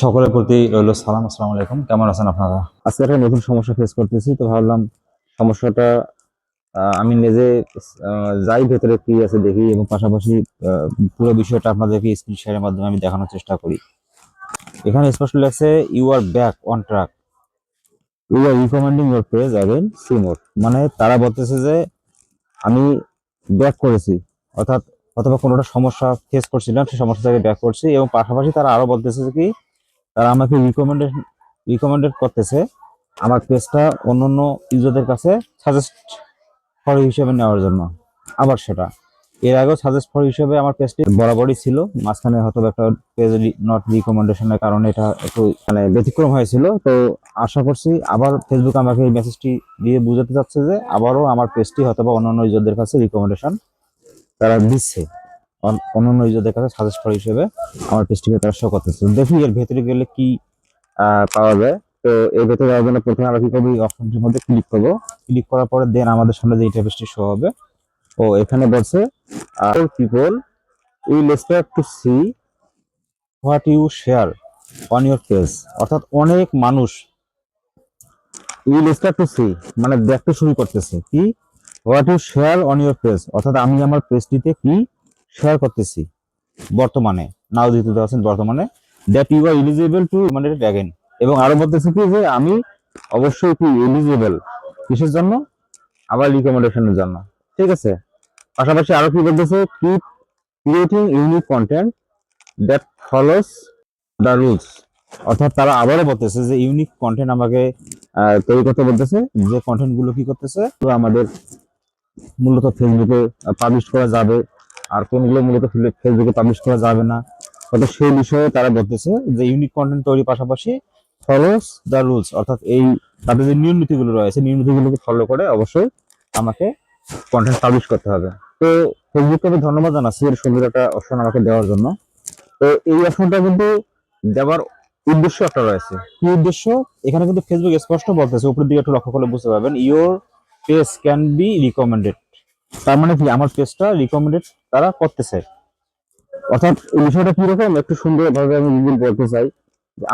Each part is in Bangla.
সকলের প্রতি রইল সালাম, আসসালামু আলাইকুম। কেমন আছেন আপনারা? আজকে একটা নতুন সমস্যা ফেস করতেছি, তো ভাবলাম সমস্যাটা আমি নিজে যাই ভেতরে কি আছে দেখি এবং পাশাপাশি পুরো বিষয়টা আপনাদেরকে স্ক্রিন শেয়ারের মাধ্যমে আমি দেখানোর চেষ্টা করি। এখানে স্পষ্ট লেগেছে you are back on track you are recommending your page see more মানে তারা বলতেছে যে, আমি ব্যাক করেছি। অর্থাৎ অথবা কোনোটা সমস্যা ফেস করছিলাম সেই সমস্যা থেকে ব্যাক করছি এবং পাশাপাশি তারা আরও বলতেছে কি তারা আমাকে রিকমেন্ডেশন রিকমেন্ডেড করতেছে। আমার পেজটা অন্য অন্য ইউজারদের কাছে সাজেস্ট ফর হিসেবে নেওয়ার জন্য। আবার সেটা। এর আগেও সাজেস্ট ফর হিসেবে আমার পেজটি বরাবরই ছিল। মাঝখানে হয়তো একটা পেজ নট রিকমেন্ডেশনের কারণে এটা একটু মানে ব্যতিক্রম হয়েছিল। তো আশা করছি আবার ফেসবুক আমাকে এই মেসেজটি দিয়ে বুঝাতে চাচ্ছে যে আবারও আমার পেজটি হয়তো বা অন্যান্য ইউজারদের কাছে রিকমেন্ডেশন তারা দিচ্ছে। অন্যান্য ইউজারদের কাছে সাজেস্ট ফর হিসেবে আমার পেজটিকে তারা শো করতেছে। দেখি এর ভেতরে গেলে কি পাওয়া যায়। তো এর ভেতরে যাওয়ার জন্য প্রথমে আমরা কি করব? এই অপশনটির মধ্যে ক্লিক করব। ক্লিক করার পরে দেন আমাদের সামনে যে ইন্টারফেসটি শো হবে, ও এখানে বলছে people will expect to see what you share on your page অর্থাৎ অনেক মানুষ উইল এক্সপেক্ট টু সি মানে দেখতে শুরু করতেছে। কি? What you share on your page অর্থাৎ আমি আমার পেজটিতে কি শেয়ার করতেছি। বর্তমানে, নাও দিতে আছেন বর্তমানে that you are eligible to মানে অ্যাগেন এবং আরও বলতেছে কি যে, আমি অবশ্যই কি এলিজিবল কিসের জন্য? আবার রিকমেন্ডেশনের জন্য। ঠিক আছে? পাশাপাশি আরও কি বলতেছে? Keep creating unique content that follows the rules অর্থাৎ তারা আবারও বলতেছে যে ইউনিক কন্টেন্ট আমাকে তৈরি করতে বলতেছে। যে কন্টেন্টগুলো কি করতেছে? তো আমাদের মূলত ফেসবুকে পাবলিশ করা যাবে। আর কোনগুলো মূলত ফেসবুকে পাবলিশ করা যাবে না। তবে সেই বিষয়ে তারা বলতেছে যে ইউনিক কন্টেন্ট তৈরির পাশাপাশি ফলোস দ্য রুলস অর্থাৎ এই তাদের যে নিয়ম নীতিগুলো রয়েছে, নিয়ম নীতিগুলোকে ফলো করে অবশ্যই আমাকে কন্টেন্ট পাবলিশ করতে হবে। তো ফেসবুককে আমি ধন্যবাদ জানাচ্ছি এর সুন্দর একটা অপশন আমাকে দেওয়ার জন্য। তো এই অপশনটা কিন্তু দেওয়ার উদ্দেশ্য একটা রয়েছে। কি উদ্দেশ্য? এখানে কিন্তু ফেসবুক স্পষ্ট বলতেছে, উপরের দিকে একটু লক্ষ্য করলে বুঝতে পারবেন your page can be recommended তার মানে কি? আমার পেজটা রিকমেন্ডেড তারা করতেছে। অর্থাৎ বিষয়টা কীরকম একটু সুন্দরভাবে আমি যদি বলতে চাই।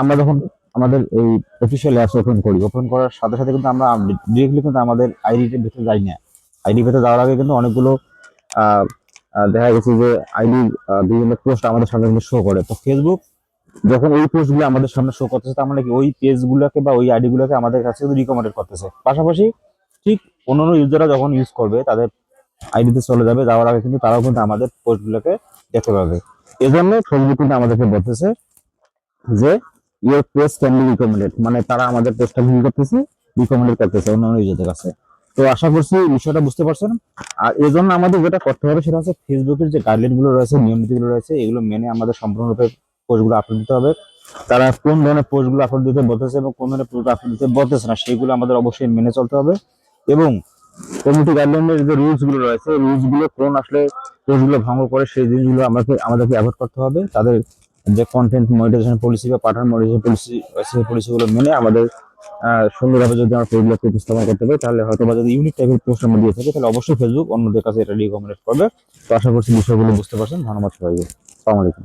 আমরা যখন আমাদের এই অফিসিয়াল অ্যাপস ওপেন করি ওপেন করার সাথে সাথে কিন্তু আমরা ডিরেক্টলি কিন্তু আমাদের আইডির ভিতরে যাই না। আইডি ভিতরে যাওয়ার আগে কিন্তু অনেকগুলো দেখা গেছে যে আইডি বিভিন্ন পোস্ট আমাদের সামনে কিন্তু শো করে। তো ফেসবুক যখন ওই পোস্টগুলো আমাদের সামনে শো করতেছে, তার মানে কি ওই পেজগুলোকে বা ওই আইডি গুলোকে আমাদের কাছে রিকমেন্ডেড করতেছে। পাশাপাশি ঠিক অন্যান্য ইউজাররা যখন ইউজ করবে, তাদের আইডিতে চলে যাবে, যাওয়ার আগে কিন্তু তারাও কিন্তু আমাদের পোস্টগুলোকে দেখতে পাবে। এজন্য ফেসবুক কিন্তু আমাদেরকে বলতেছে যে your page can be recommended মানে তারা আমাদের পেজটা ভিউ করতেছে? রিকমেন্ডেড করতেছে অন্যান্য ইউজারদের কাছে। তো আশা করছি বিষয়টা বুঝতে পারছেন। আর এই জন্য আমাদের যেটা করতে হবে সেটা হচ্ছে ফেসবুকের যে গাইডলাইনগুলো রয়েছে নিয়ম নীতিগুলো রয়েছে, এগুলো মেনে আমাদের সম্পূর্ণরূপে পোস্টগুলো আপলোড দিতে হবে। তারা কোন ধরনের পোস্টগুলো আপলোড দিতে বলতেছে এবং কোন ধরনের পোস্ট আপলোড দিতে বলতেছে না, সেগুলো আমাদের অবশ্যই মেনে চলতে হবে। এবং কমিউনিটি গাইডলাইনের যে রুলসগুলো রয়েছে রুলসগুলো কোন আসলে রুলসগুলো ভঙ্গ করে, সেই জিনিসগুলো আমাকে আমাদেরকে অ্যাভয়েড করতে হবে। তাদের যে কন্টেন্ট মনিটাইজেশন পলিসি বা পাঠান মনিটাইজেশন পলিসি পলিসিগুলো মেনে আমাদের সুন্দরভাবে যদি আমরা পেজগুলোকে উপস্থাপন করতে পারি, তাহলে হয়তো বা যদি ইউনিক টাইপের পোস্ট আমরা দিয়ে থাকি, তাহলে অবশ্যই ফেসবুক অন্যদের কাছে এটা রিকমেন্ড করবে। তো আশা করছি বিষয়গুলো বুঝতে পারছেন। ধন্যবাদ সবাইকে। আসসালামু আলাইকুম।